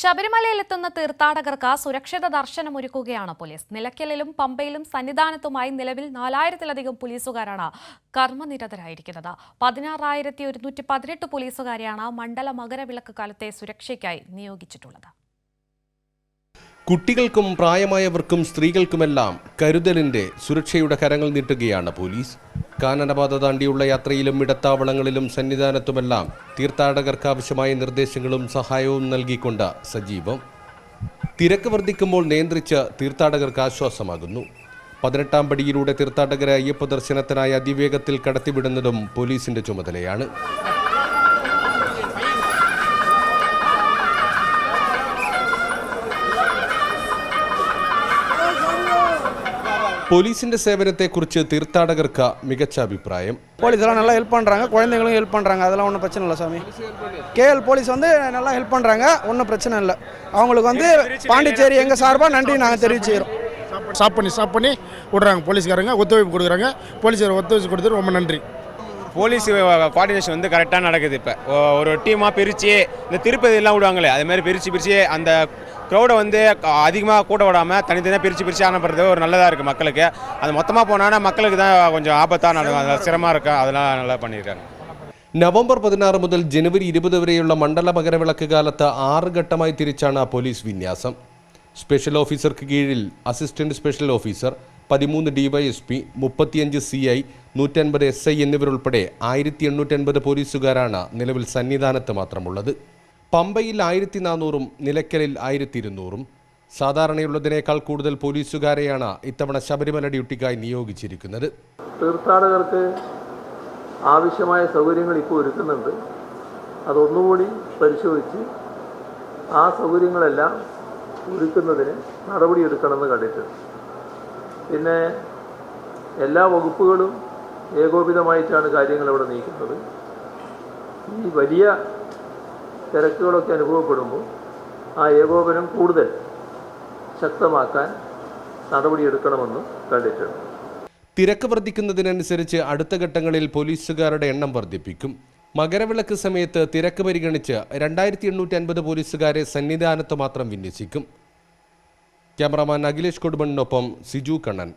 ശബരിമലയിലെത്തുന്ന തീർത്ഥാടകർക്ക് സുരക്ഷിത ദർശനമൊരുക്കുകയാണ് പോലീസ്. നിലയ്ക്കലിലും പമ്പയിലും സന്നിധാനത്തുമായി നിലവിൽ നാലായിരത്തിലധികം പോലീസുകാരാണ് കർമ്മനിരതരായിരിക്കുന്നത്. പതിനാറായിരത്തി ഒരുന്നൂറ്റി പതിനെട്ട് പോലീസുകാരെയാണ് മണ്ഡല മകരവിളക്ക് കാലത്തെ സുരക്ഷയ്ക്കായി നിയോഗിച്ചിട്ടുള്ളത്. കുട്ടികൾക്കും പ്രായമായവർക്കും സ്ത്രീകൾക്കുമെല്ലാം കരുതലിന്റെ സുരക്ഷയുടെ കരങ്ങൾ നീട്ടുകയാണ് പോലീസ്. കാനനപാത താണ്ടിയുള്ള യാത്രയിലും ഇടത്താവളങ്ങളിലും സന്നിധാനത്തുമെല്ലാം തീർത്ഥാടകർക്ക് ആവശ്യമായ നിർദ്ദേശങ്ങളും സഹായവും നൽകിക്കൊണ്ട് സജീവം. തിരക്ക് വർദ്ധിക്കുമ്പോൾ നിയന്ത്രിച്ച് തീർത്ഥാടകർക്ക് ആശ്വാസമാകുന്നു. പതിനെട്ടാം പടിയിലൂടെ തീർത്ഥാടകരെ അയ്യപ്പ ദർശനത്തിനായി അതിവേഗത്തിൽ കടത്തിവിടുന്നതും പോലീസിന്റെ ചുമതലയാണ്. പോലീസിന്റെ സേവനത്തെക്കുറിച്ച് തീർത്ഥാടകർക്ക് മികച്ച அபிப்பிராயம் போலீஸ் எல்லாம் நல்லா ஹெல்ப் பண்ணுறாங்க குழந்தைங்களும் ஹெல்ப் பண்ணுறாங்க அதெல்லாம் ஒன்றும் பிரச்சனை இல்லை சாமி கேஎல் போலீஸ் வந்து நல்லா ஹெல்ப் பண்ணுறாங்க ஒன்றும் பிரச்சனை இல்லை அவங்களுக்கு வந்து பாண்டிச்சேரி எங்கள் சார்பாக நன்றி நாங்கள் தெரிவிச்சுக்கிறோம் ஸ்டாப் பண்ணி ஸ்டாப் பண்ணி விடுறாங்க போலீஸ்காரங்க ஒத்துழைப்பு கொடுக்குறாங்க போலீஸ்கார ஒத்துழைப்பு கொடுத்துட்டு ரொம்ப நன்றி போலீஸ் கோஆர்டினேஷன் வந்து கரெக்டாக நடக்குது இப்போ ஒரு டீமாக பிரித்து இந்த திருப்பதியெல்லாம் விடுவாங்களே அது மாதிரி பிரித்து பிரித்து அந்த க்ரௌடை வந்து அதிகமாக கூட விடாமல் தனித்தனியாக பிரித்து பிரித்து அனுப்புறது ஒரு நல்லதாக இருக்குது மக்களுக்கு அது மொத்தமாக போனான்னா மக்களுக்கு தான் கொஞ்சம் ஆபத்தாக நடக்கும் அது சிரமமாக இருக்கும் அதெல்லாம் நல்லா பண்ணியிருக்காங்க നവംബർ പതിനാറ് മുതൽ ജനുവരി ഇരുപത് വരെയുള്ള മണ്ഡല മകരവിളക്ക് കാലത്ത് ആറ് ഘട്ടമായി തിരിച്ചാണ് പോലീസ് വിന്യാസം സ്പെഷ്യൽ ഓഫീസർക്ക് കീഴിൽ അസിസ്റ്റന്റ് സ്പെഷ്യൽ ഓഫീസർ പതിമൂന്ന് ഡിവൈഎസ്പി മുപ്പത്തിയഞ്ച് സി ഐ നൂറ്റൻപത് എസ് ഐ എന്നിവരുൾപ്പെടെ ആയിരത്തി എണ്ണൂറ്റൻപത് പോലീസുകാരാണ് നിലവിൽ സന്നിധാനത്ത് മാത്രമുള്ളത് പമ്പയിൽ ആയിരത്തി നാനൂറും നിലയ്ക്കലിൽ ആയിരത്തി ഇരുന്നൂറും സാധാരണയുള്ളതിനേക്കാൾ കൂടുതൽ പോലീസുകാരെയാണ് ഇത്തവണ ശബരിമല ഡ്യൂട്ടിക്കായി നിയോഗിച്ചിരിക്കുന്നത്. തീർത്ഥാടകർക്ക് ആവശ്യമായ സൗകര്യങ്ങൾ ഇപ്പോൾ ഒരുക്കുന്നുണ്ട്. അതൊന്നുകൂടി പരിശോധിച്ച് ആ സൗകര്യങ്ങളെല്ലാം ഒരുക്കുന്നതിന് നടപടിയെടുക്കണമെന്ന് കണ്ടിട്ടുണ്ട്. പിന്നെ എല്ലാ വകുപ്പുകളും ഏകോപിതമായിട്ടാണ് കാര്യങ്ങൾ ഇവിടെ നീക്കുന്നത്. ഈ വലിയ തിരക്കുകളൊക്കെ അനുഭവപ്പെടുമ്പോൾ ആ ഏകോപനം കൂടുതൽ ശക്തമാക്കാൻ നടപടിയെടുക്കണമെന്നും കണ്ടിട്ടുണ്ട്. തിരക്ക് വർദ്ധിക്കുന്നതിനനുസരിച്ച് അടുത്ത ഘട്ടങ്ങളിൽ പോലീസുകാരുടെ എണ്ണം വർദ്ധിപ്പിക്കും. മകരവിളക്ക് സമയത്ത് തിരക്ക് പരിഗണിച്ച് രണ്ടായിരത്തി എണ്ണൂറ്റി അൻപത് പോലീസുകാരെ സന്നിധാനത്ത് മാത്രം വിന്യസിക്കും. ക്യാമറാമാൻ അഖിലേഷ് കൊടുമണിനൊപ്പം സിജു കണ്ണൻ.